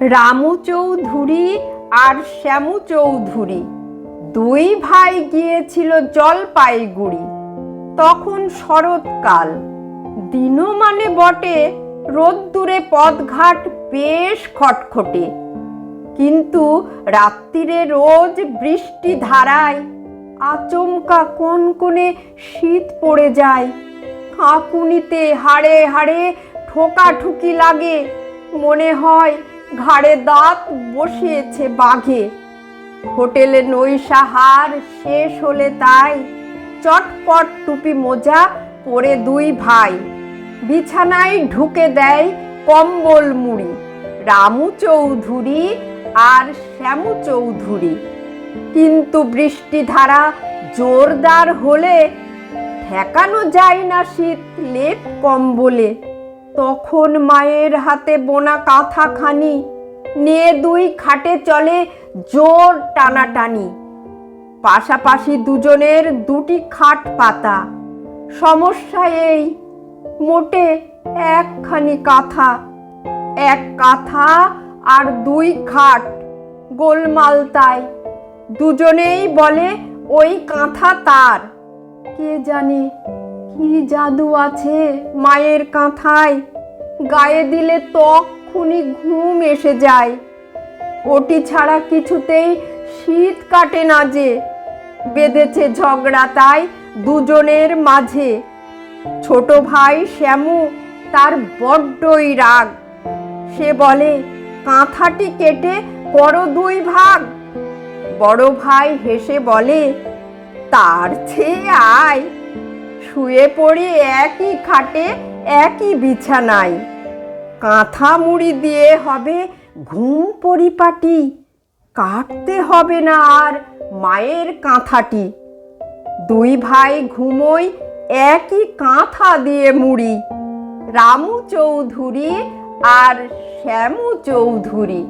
রামু চৌধুরী আর শ্যামু চৌধুরী। দুই ভাই গিয়েছিল জলপাইগুড়ি। তখন শরৎকাল। দিনও মানে বটে, রোদ্দুরে পথঘাট বেশ খটখটে। কিন্তু রাত্রিরে রোজ বৃষ্টি ধারায়, আচমকা কনকনে শীত পড়ে যায়। কাঁপুনিতে হাড়ে হাড়ে ঠোকাঠুকি লাগে। মনে হয় ঘাড়ে দাঁত বসিয়েছে বাঘে। হোটেলে নৈশাহার শেষ হলে তাই চটপট টুপি মোজা পরে দুই ভাই। বিছানায় ঢুকে দেয় কম্বল মুড়ি, রামু চৌধুরী আর শ্যামু চৌধুরী। কিন্তু বৃষ্টিধারা জোরদার হলে ঠেকানো যায় না শীত লেপ কম্বলে। তখন মায়ের হাতে বোনা কাঁথাখানি, নিয়ে দুই খাটে চলে জোর টানাটানি। পাশাপাশি দুজনের দুটি খাট পাতা। সমস্যা এই, মোটে একখানি কাঁথা, এক কাঁথা আর দুই খাট গোলমাল তাই। দুজনেই বলে, ওই কাঁথা তার। কে জানে? কি জাদু আছে মায়ের কাঁথায়? গায়ে দিলে তক্ষুনি ঘুম এসে যায়। ওটি ছাড়া কিছুতেই শীত কাটে না যে। বেঁধেছে ঝগড়া তাই দুজনের মাঝে। ছোট ভাই শ্যামু তার বড্ডই রাগ। সে বলে, কাঁথাটি কেটে করো দুই ভাগ। বড় ভাই হেসে বলে, তার চেয়ে আয়। শুয়ে পড়ি একই খাটে, একই বিছানায়। কাঁথা মুড়ি দিয়ে হবে ঘুম পরিপাটি, কাটতে হবে না আর মায়ের কাঁথাটি। দুই ভাই ঘুমোই একই কাঁথা দিয়ে মুড়ি, রামু চৌধুরী আর শ্যামু চৌধুরী।